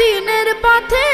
দিনের পথে